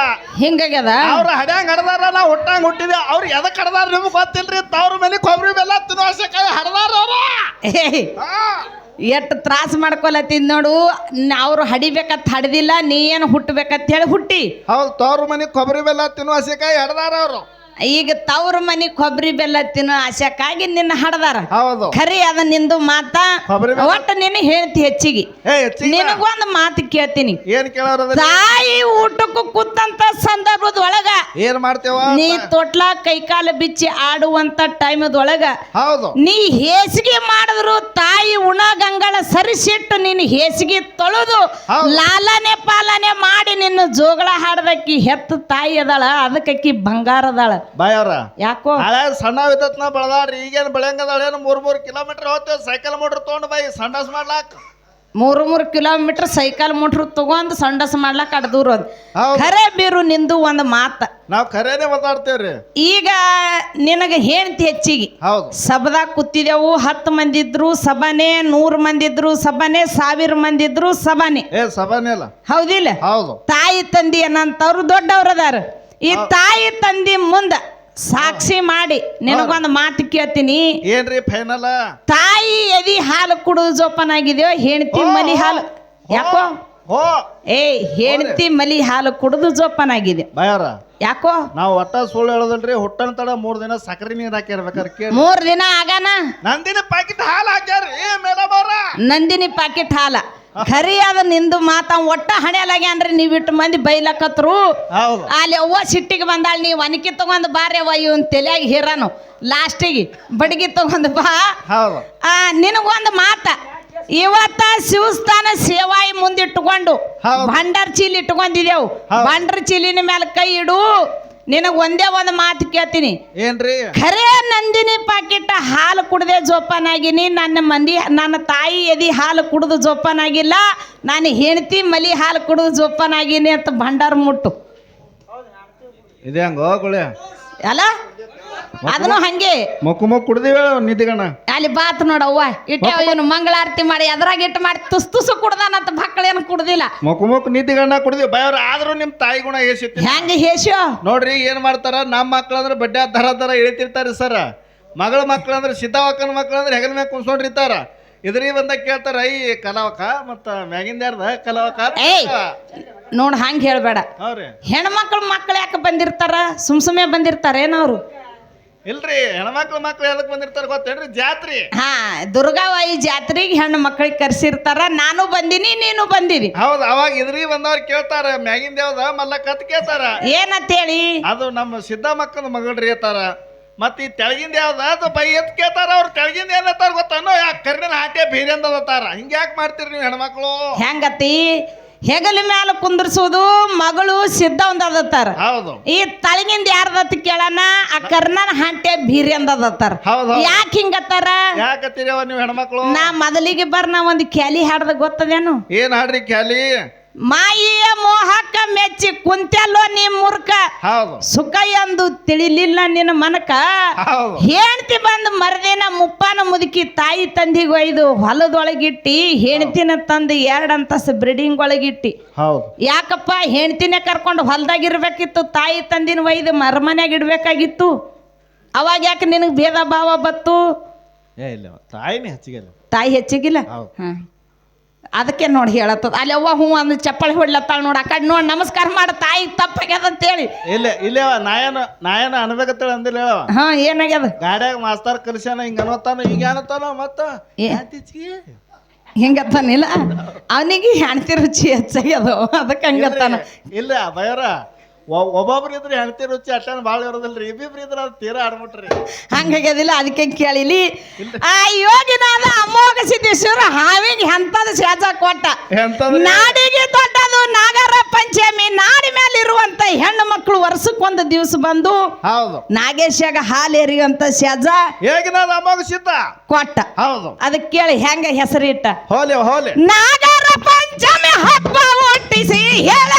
ಹಿಂಗಾಗ್ಯದ? ಅವ್ರ ಹಡ್ಯಾಂಗ್ ಹಡ್ದಾರ ನಾವು ಹುಟ್ಟಂಗ ಹುಟ್ಟಿದೆ ಅವ್ರು ಎದಕ್ ಹಡ್ದಾರ ನಿಮ್ಗೆ ಗೊತ್ತಿಲ್ರಿ ತವ್ರ ಮನೆ ಕೊಬ್ಬರಿ ಬೆಲ್ಲ ತಿನ್ನೋ ಹಡ್ದಾರ ಎಷ್ಟು ತ್ರಾಸ ಮಾಡ್ಕೊಲತ್ತಿದ್ ನೋಡು ಅವ್ರು ಹಡಿಬೇಕಂತ ಹಡ್ದಿಲ್ಲ ನೀ ಏನು ಹುಟ್ಟಬೇಕಂತ ಹೇಳಿ ಹುಟ್ಟಿ. ಹೌದು ತವ್ರ ಮನೆ ಕೊಬ್ಬರಿ ಬೆಲ್ಲ ತಿನ್ನುವ ಹಸಿಕಾಯಿ ಹಡ್ದಾರ ಅವರು. ಈಗ ತವ್ರ ಮನೆ ಕೊಬ್ಬರಿ ಬೆಲ್ಲ ತಿನ್ನೋ ಆಶಕ್ಕಾಗಿ ನಿನ್ನ ಹಡದಾರ. ಹೌದು. ಖರಿ ಅದ ನಿಂದು ಮಾತ. ಒಟ್ಟ ಬೆಲ್ಲ? ಒಟ್ಟು ನಿನ್ನ ಹೇಳ್ತಿ ಹೆಚ್ಚಿಗೆ. ಏ ಹೆಚ್ಚಿಗೆ ನಿನಗೊಂದು ಮಾತು ಕೇಳ್ತೀನಿ. ಏನ್ ತಾಯಿ ಊಟಕ್ಕೂ ಕೂತಂತ ಸಂದರ್ಭದೊಳಗ ಏನ್ ಮಾಡ್ತೇವ ನೀ ತೊಟ್ಲ ಕೈಕಾಲ ಬಿಚ್ಚಿ ಆಡುವಂತ ಟೈಮದೊಳಗ ಹೌದು. ನೀ ಹೇಸಿಗೆ ಮಾಡಿದ್ರು ತಾಯಿ ಉಣ ಗಂಗಳ ಸರಿಸಿಟ್ಟು ನಿನ್ನ ಹೇಸಿಗೆ ತೊಳೆದು ಹೌದು. ಲಾಲನೆ ಪಾಲನೆ ಮಾಡಿ ನಿನ್ನ ಜೋಗಳ ಹಾಡ್ದಕ್ಕಿ ಹೆತ್ತ ತಾಯಿ ಅದಾಳ. ಅದಕ್ಕಿ ಬಂಗಾರ ಅದಾಳ ಬಾಯವ್ರ ಯಾಕೋ? ಹಳೆ ಸಣ್ಣ ವಿದ್ಯತ್ನ ಬೆಳದಾರ್ರಿ ಈಗೇನು ಬೆಳೆಯಂಗದಾಳೇನು ಮೂರ್ ಮೂರ್ ಕಿಲೋಮೀಟರ್ ಹೋಗ್ತೇವೆ ಸೈಕಲ್ ಮೋಟ್ರ್ ತೊಗೊಂಡು ಬೈ ಸಂಡಸ್ ಮಾಡ್ಲಾಕ್. ಮೂರು ಮೂರು ಕಿಲೋಮೀಟರ್ ಸೈಕಲ್ ಮೋಟ್ರ್ ತಗೊಂಡ್ ಸಂಡಸ್ ಮಾಡ್ಲಾಕ ಅಡ್ ಅದು ಹೋದ್. ಖರೆ ಬೀರು ನಿಂದು ಒಂದು ಮಾತ. ನಾವ್ ಖರೇನೆ ಮಾತಾಡ್ತೇವ್ರಿ. ಈಗ ನಿನಗ ಹೇಳ್ತಿ ಹೆಚ್ಚಿಗೆ. ಹೌದು. ಸಭದಾಗ ಕೂತಿದೆವು ಹತ್ತು ಮಂದಿ ಇದ್ರು ಸಭಾನೆ ನೂರು ಮಂದಿ ಇದ್ರು ಸಭಾನೆ ಸಾವಿರ ಮಂದಿ ಇದ್ರು ಸಭಾನೆ. ಏ ಸಭಾನೇ ಅಲ್ಲ. ಹೌದಿಲ್ಲ? ಹೌದು. ತಾಯಿ ತಂದಿ ಅನ್ನಂತವ್ರು ದೊಡ್ಡವ್ರು ಅದಾರ. ಈ ತಾಯಿ ತಂದಿ ಮುಂದ ಸಾಕ್ಷಿ ಮಾಡಿ ನಿನಗೊಂದು ಮಾತು ಕೇಳ್ತೀನಿ. ಏನ್ರಿ ಫೈನಲ್ ತಾಯಿ ಎದಿ ಹಾಲು ಕುಡಿದು ಜೋಪಾನಾಗಿದೆಯೋ ಹೆಣ್ತಿ ಮಲಿ ಹಾಲು ಯಾಕೋ? ಏ ಹೆಣ್ತಿ ಮಲಿ ಹಾಲು ಕುಡಿದು ಜೋಪಾನಾಗಿದೆ ಬಾಯವ್ರ ಯಾಕೋ? ನಾವು ಒಟ್ಟ ಸುಳ್ಳು ಹೇಳೋದಲ್ರಿ ಹುಟ್ಟನ ತಡ ಮೂರ್ ದಿನ ಸಕ್ಕರೆ ನೀರ್ ಹಾಕಿರ್ಬೇಕಾರೆ ಮೂರ್ ದಿನ ಆಗಾನ? ನಂದಿನ ಪ್ಯಾಕೆಟ್ ಹಾಲು ಹಾಕ್ಯಾರ ಏ ಮೇಡಮ್ ಅವ್ರ. ನಂದಿನಿ ಪಾಕೆಟ್ ಹಾಲ. ಖರಿಯಾದ ನಿಂದು ಮಾತ ಒಟ್ಟ ಹಣೆಲಾಗೆ ಅಂದ್ರೆ ನೀವ್ ಇಟ್ಟು ಮಂದಿ ಬೈಲಕತ್ರು. ಹೌದು. ಅಲ್ಲಿ ಅವ್ವ ಸಿಟ್ಟಿಗೆ ಬಂದಾಳ ನೀವು ಒನಕಿ ತಗೊಂಡ್ ಬಾರಿ ಅವ್ವ ಇವನ್ ತಲೆಯಾಗ ಹಿರಾನು. ಲಾಸ್ಟಿಗೆ ಬಡಗಿ ತಗೊಂಡ್ ಬಾ. ಹೌದು. ಆ ನಿನಗೊಂದು ಮಾತ. ಇವತ್ತ ಶಿವಸ್ಥಾನ ಸೇವಾಯಿ ಮುಂದಿಟ್ಟುಕೊಂಡು ಹೌದು. ಭಂಡರ್ ಚೀಲ ಇಟ್ಕೊಂಡಿದೆವು ಭಂಡರ್ ಚೀಲಿನ ಮೇಲೆ ಕೈ ಇಡು. ನಿನಗ್ ಒಂದೇ ಒಂದು ಮಾತು ಕೇಳ್ತೀನಿ. ಏನ್ರಿ? ಖರೇ ನಂದಿನಿ ಪಾಕಿಟ್ಟ ಹಾಲು ಕುಡ್ದೆ ಜೋಪಾನಾಗಿನಿ ನನ್ನ ಮಂದಿ ನನ್ನ ತಾಯಿ ಎದಿ ಹಾಲು ಕುಡಿದು ಜೋಪಾನಾಗಿಲ್ಲ ನಾನು ಹೆಂಡತಿ ಮಲಿ ಹಾಲು ಕುಡಿದು ಜೋಪಾನಾಗಿನಿ ಅಂತ ಭಂಡಾರ ಮುಟ್ಟು. ಇದೆ ಹಂಗ ಅಲ್ಲ? ಅದನ್ನು ಹಂಗೆ. ಮಕ್ಕು ಮಕ್ಕು ಕುಡ್ದಿವ ಅಲ್ಲಿ ಬಾತ್ ನೋಡವ್ವ ಇಟ್ಟೆ ಏನು ಮಂಗಳಾರತಿ ಮಾಡಿ ಅದ್ರಾಗ ಇಟ್ಟು ಮಾಡಿ ತುಸ್ ತುಸು ಕುಡ್ದಾನಂತ ಮಕ್ಕಳೇನು ಕುಡ್ದಿಲ್ಲ. ಮಕ್ಕು ಮಕ್ಕು ನಿಧಿಗಣ್ಣ ಕುಡ್ದಿವಿ. ಬಯವ್ರ ಆದ್ರೂ ನಿಮ್ ತಾಯಿ ಗುಣ ಏಸಿತ್ತು ಹೆಂಗ ಹೇಸೋ ನೋಡ್ರಿ ಏನ್ ಮಾಡ್ತಾರ? ನಮ್ಮ ಮಕ್ಳಂದ್ರೆ ಬಡ್ಡೆ ದರ ದರ ಇಳಿತಿರ್ತಾರ ಸರ್. ಮಗಳ ಮಕ್ಳಂದ್ರೆ ಸೀತಾವಕ್ಕನ ಮಕ್ಳಂದ್ರೆ ಹೆಗಲ ಮ್ಯಾಗ ಕುಂಸ್ಕೊಂಡಿರ್ತಾರ ಇದ್ರಿ ಬಂದ ಕೇಳ್ತಾರ ಐ ಕಲಾವಕ ಮತ್ತ ಮ್ಯಾಗಿಂದ ಯಾರ್ದ? ಕಲಾವಕ? ನೋಡ್ ಹಂಗ ಹೇಳ್ಬೇಡ. ಹೆಣ್ಮಕ್ಳು ಮಕ್ಳು ಯಾಕೆ ಬಂದಿರ್ತಾರ? ಸುಮ್ ಸುಮ್ಮನೆ ಬಂದಿರ್ತಾರ ಏನವ್ರು ಇಲ್ರಿ ಹೆಣ್ಮಕ್ಳು ಮಕ್ಳು ಎದಕ್ ಬಂದಿರ್ತಾರ ಗೊತ್ತೇನ್ರಿ ಜಾತ್ರಿ. ಹಾ ದುರ್ಗಾವಾಯಿ ಜಾತ್ರೆಗೆ ಹೆಣ್ಣು ಮಕ್ಳಿಗೆ ಕರ್ಸಿರ್ತಾರ ನಾನು ಬಂದಿನಿ ನೀನು ಬಂದಿರಿ. ಹೌದ್ ಅವಾಗ ಇದ್ರಿ ಬಂದವ್ರು ಕೇಳ್ತಾರ ಮ್ಯಾಗಿಂದ ಯಾವ್ದ ಮಲ್ಲ ಕತ್ ಕೇಳ್ತಾರ. ಏನಂತ ಹೇಳಿ? ಅದು ನಮ್ಮ ಸಿದ್ದಮ್ಮಕ್ಕನ ಮಗಳ್ರಿ ಅಂತಾರ ಮತ್ತ ಈ ತೆಳಗಿಂದ ಯಾವ್ದ ಅದು ಬೈ ಎತ್ ಕೇಳ್ತಾರ ಅವ್ರು ತೆಳಗಿಂದ ಏನತ್ತಾರ ಗೊತ್ತಾನೋ ಯಾ ಕರ್ನಿನ ಹಾಟೆ ಬೇರೆ ಅಂದತಾರ ಹಿಂಗ ಯಾಕೆ ಮಾಡ್ತೀರಿ ನೀವು ಹೆಣ್ಮಕ್ಳು? ಹೆಂಗತಿ? ಹೆಗಲ ಮ್ಯಾಲ ಕುಂದ್ರಸೋದು ಮಗಳು ಸಿದ್ಧ ಒಂದದತ್ತಾರ. ಹೌದು. ಈ ತಳಗಿಂದ ಯಾರ್ದತ್ ಕೇಳಣ ಆ ಕರ್ಣನ ಹಂಟೆ ಬೀರಿ ಅಂದದತ್ತಾರ. ಹೌದು ಹೌದು. ಯಾಕೆ ಹಿಂಗತ್ತಾರ? ಯಾಕತ್ತೀರವ ನೀವು ಹೆಣ್ಮಕ್ಳು? ನಾ ಮೊದಲಿಗೆ ಬರ್ ನಾ ಒಂದು ಕ್ಯಾಲಿ ಹಾಡ್ದ ಗೊತ್ತದೇನು? ಏನ್ ಹಾಡ್ರಿ ಕ್ಯಾಲಿ? ಮಾಯಿಯ ಮೋಹಕ ಮೆಚ್ಚಿ ಕುಂತಲ್ಲೋ ನೀ ಮೂರ್ಖ? ಹೌದು. ಸುಖ ಎಂದು ತಿಳಿಲಿಲ್ಲ ನಿನ್ನ ಮನಕ? ಹೌದು. ಹೆಣ್ತಿ ಬಂದು ಮರದಿನ ಮುಪ್ಪಾನ ಮುದುಕಿ ತಾಯಿ ತಂದಿಗೆ ಒಯ್ದು ಹೊಲದೊಳಗಿಟ್ಟಿ ಹೆಣ್ತಿನ ತಂದು ಎರಡು ಅಂತಸ್ತು ಬ್ರೀಡಿಂಗ್ ಒಳಗಿಟ್ಟಿ. ಹೌದು. ಯಾಕಪ್ಪ ಹೆಣ್ತಿನೇ ಕರ್ಕೊಂಡು ಹೊಲದಾಗಿರ್ಬೇಕಿತ್ತು ತಾಯಿ ತಂದಿನ ಒಯ್ದು ಮರಮನೆಗೆ ಇಡ್ಬೇಕಾಗಿತ್ತು? ಅವಾಗ ಯಾಕೆ ನಿನಗೆ ಭೇದ ಭಾವ ಬತ್ತು? ಏ ಇಲ್ಲ ತಾಯಿನೇ ಹೆಚ್ಚಿಗೆ ಇಲ್ಲ ತಾಯಿ ಹೆಚ್ಚಿಗಿಲ್ಲ? ಹೌದು. ಹಾಂ ಅದಕ್ಕೆ ನೋಡಿ ಹೇಳತ್ತದ. ಅಲ್ಲಿ ಅವ್ವ ಹ್ಞೂ ಅಂದ್ ಚಪ್ಪಳಿ ಹೊಡ್ಲತ್ತಾಳ ನೋಡಿ ಆ ಕಡೆ ನೋಡಿ ನಮಸ್ಕಾರ ಮಾಡ ತಾಯಿ ತಪ್ಪಾಗ್ಯದ ಅಂತೇಳಿ. ಇಲ್ಲ ಇಲ್ಲವ ನಾಯನ ನಾಯನ ಅನ್ಬೇಕತ್ತೇಳಿ ಅಂದಿಲ್ಲ ಹೇಳವ ಹಾಂ ಏನಾಗ್ಯದ? ಗಾಡ್ಯಾಗ ಮಾಸ್ತರ್ ಕಲಿಸ್ಯಾನ ಹಿಂಗ ಅನ್ನೋತಾನ ಈಗ ಅನ್ನತಾನ ಮತ್ತ? ಏ-? ಹಿಂಗತ್ತಾನಿಲ್ಲ ಅವನಿಗೆ ಹೆಣ್ತಿ ರುಚಿ ಹೆಚ್ಚಾಗ್ಯದ ಅದಕ್ಕೆ ಹಂಗತ್ತಾನ ಇಲ್ಲ ಬಯರ ಒಬ್ಬೊಬ್ರು ಇದ್ರೆ ಹೆಣ್ತಿ ರುಚಿ ಅಷ್ಟೇನು ಭಾಳ ಇರೋದಿಲ್ರಿ. ಇಬ್ಬಿಬ್ರು ಇದ್ರೆ ಅದು ತೀರಾ ಆಡ್ಬಿಟ್ರಿ. ಹಂಗಾಗ್ಯದಿಲ್ಲ ಅದಕ್ಕೆ ಕೇಳಿಲಿ? ಆ ಯೋಗಿನಾದ ಅಮೋಘ ಸಿದ್ದೇಶ್ವರ ಹಾವಿಗೆ ಎಂತದ ಶಾಜ ಕೊಟ್ಟ? ನಾಡಿಗೆ ದೊಡ್ಡದು ನಾಗರ ಪಂಚಮಿ ನಾಡಿ ಮೇಲೆ ಇರುವಂತ ಹೆಣ್ಣು ಮಕ್ಕಳು ವರ್ಷಕ್ಕೊಂದು ದಿವಸ ಬಂದು ಹೌದು. ನಾಗೇಶಾಗ ಹಾಲು ಎರಿಯುವಂತ ಸೇಜ ಹೇಗಿನ ಅಮೋಘ ಸಿದ್ಧ? ಕೊಟ್ಟ. ಹೌದು. ಅದಕ್ಕೆ ಕೇಳಿ ಹೆಂಗ ಹೆಸರಿಟ್ಟ? ಹೋಲಿ ಹೋಲಿ. ನಾಗರ ಪಂಚಮಿ ಹಬ್ಬ ಒಟ್ಟಿಸಿ ಹೇಳ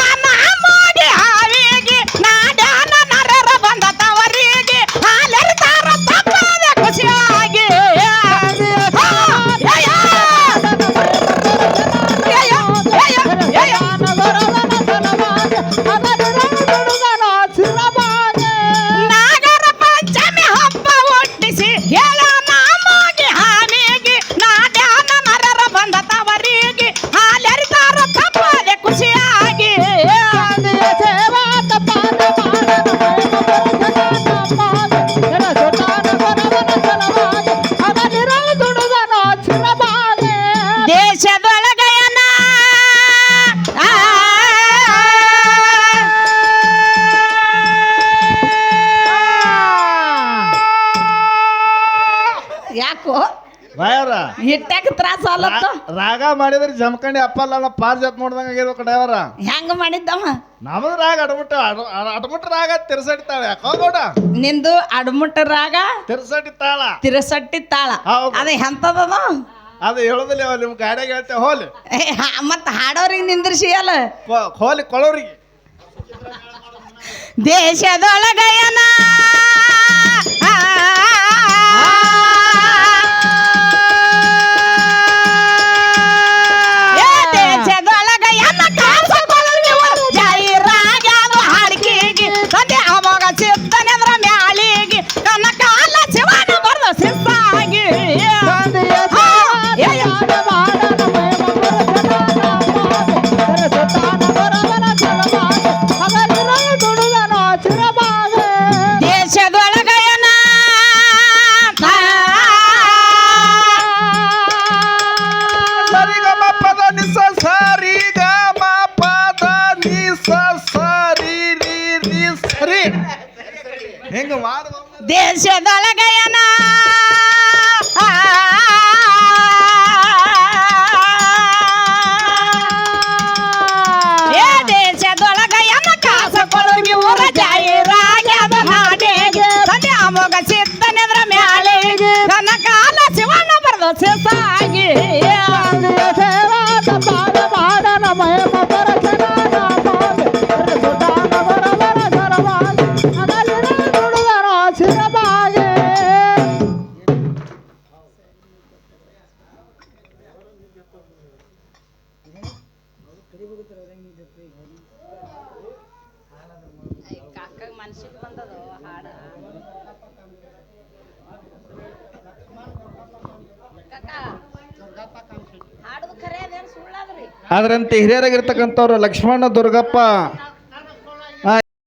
ಹಿಟ್ಟಾಕ ತ್ರಾಸ ಆಲತ್ತು. ರಾಗ ಮಾಡಿದ್ರೆ ಜಮಖಂಡಿ ಅಪ್ಪಲ್ಲ ಪಾರ್ ಜತ್ ಮಾಡ್ದಂಗ ಆಗಿರ್ಬೇಕು ಡ್ರೈವರ. ಹೆಂಗ ಮಾಡಿದ್ದಮ್ಮ ನಮ್ದು ರಾಗ ಅಡ್ಮುಟ್ಟ ಅಡ್ಮುಟ್ಟ ರಾಗ ತಿರ್ಸಟ್ಟಿತಾಳೆ ಯಾಕೋ ಗೌಡ? ನಿಂದು ಅಡ್ಮುಟ್ಟ ರಾಗ ತಿರ್ಸಟ್ಟಿತ್ತಾಳ ತಿರ್ಸಟ್ಟಿತ್ತಾಳ. ಅದ ಎಂತದ ಅದು ಹೇಳೋದಿಲ್ಲ ನಿಮ್ ಗಾಡಿಯಾಗ ಹೇಳ್ತೇವೆ ಹೋಲಿ. ಮತ್ತ ಹಾಡೋರಿಗೆ ನಿಂದ್ರಿಸಿ ಅಲ್ಲ ಹೋಲಿ ಕೊಳೋರಿಗೆ. ದೇಶದೊಳಗಯನ ಶಿವನ ಬರ್ದು ಅದರಂತೆ ಹಿರಿಯರಾಗಿರ್ತಕ್ಕಂಥವ್ರು ಲಕ್ಷ್ಮಣ ದುರ್ಗಪ್ಪ